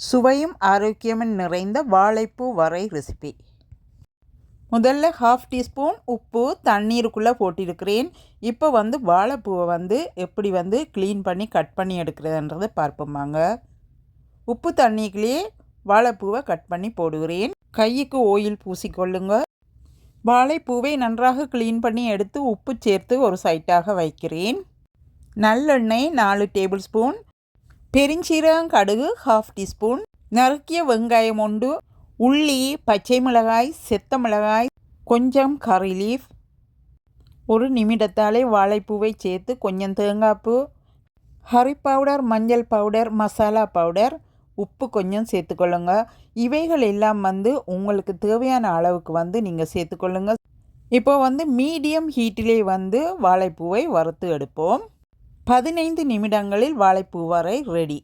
சுவையும் ஆரோக்கியமும் நிறைந்த வாழைப்பூ வரை ரெசிபி முதல்ல ஹாஃப் டீஸ்பூன் உப்பு தண்ணீருக்குள்ளே போட்டிருக்கிறேன். இப்போ வந்து வாழைப்பூவை வந்து எப்படி வந்து க்ளீன் பண்ணி கட் பண்ணி எடுக்கிறதுன்றதை பார்ப்போமாங்க உப்பு தண்ணிக்குள்ளேயே வாழைப்பூவை கட் பண்ணி போடுகிறேன். கைக்கு ஓயில் பூசிக்கொள்ளுங்க. வாழைப்பூவை நன்றாக க்ளீன் பண்ணி எடுத்து உப்பு சேர்த்து ஒரு சைட்டாக வைக்கிறேன். நல்லெண்ணெய் நாலு டேபிள் ஸ்பூன் பெருஞ்சீரகம் கடுகு ஹாஃப் டீஸ்பூன் நறுக்கிய வெங்காயம் உண்டு. உள்ளி பச்சை மிளகாய் செத்த மிளகாய் கொஞ்சம் கறி லீஃப் ஒரு நிமிடத்தாலே வாழைப்பூவை சேர்த்து கொஞ்சம் தேங்காய்ப்பூ. ஹரி பவுடர் மஞ்சள் பவுடர் மசாலா பவுடர் உப்பு கொஞ்சம் சேர்த்துக்கொள்ளுங்க. இவைகள் எல்லாம் வந்து உங்களுக்கு தேவையான அளவுக்கு வந்து நீங்கள் சேர்த்துக்கொள்ளுங்க. இப்போ வந்து மீடியம் ஹீட்டிலே வந்து வாழைப்பூவை வறுத்து எடுப்போம். பதினைந்து நிமிடங்களில் வாழைப்பூ வரை ரெடி